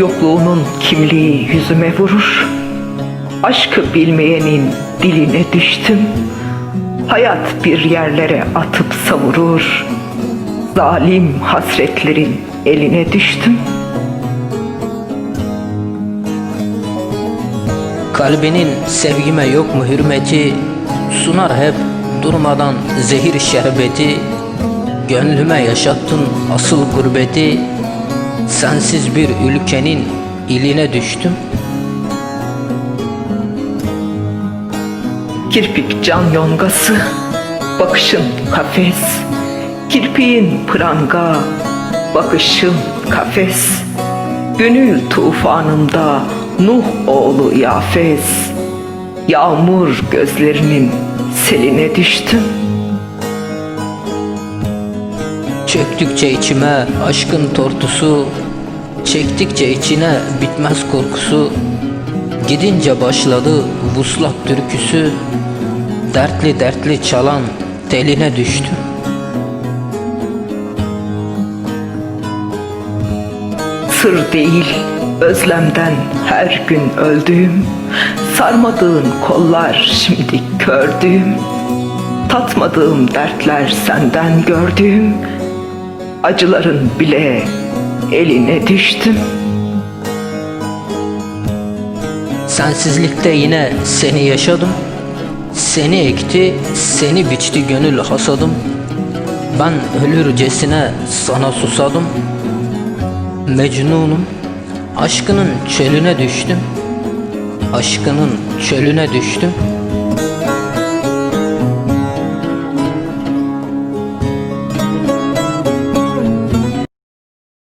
Yokluğunun kimliği yüzüme vurur. Aşkı bilmeyenin diline düştüm. Hayat bir yerlere atıp savurur. Zalim hasretlerin eline düştüm. Kalbinin sevgime yok mu hürmeti Sunar hep durmadan zehir şerbeti Gönlüme yaşattın asıl gurbeti Sensiz bir ülkenin iline düştüm Kirpik can yongası, bakışın kafes. Kirpiğin pranga, bakışın kafes. Gönül tufanında Nuh oğlu Yafes. Yağmur gözlerinin seline düştüm. Çöktükçe içime aşkın tortusu Çektikçe içine bitmez korkusu Gidince başladı vuslat türküsü Dertli dertli çalan teline düştüm Sır değil, özlemden her gün öldüğüm, sarmadığın kollar şimdi kördüğüm, tatmadığım dertler senden gördüğüm, acıların bile eline düştüm. Sensizlikte yine seni yaşadım. Seni ekti, seni biçti gönül hasadım. Ben ölürcesine sana susadım. Mecnunum, aşkının çölüne düştüm. Aşkının çölüne düştüm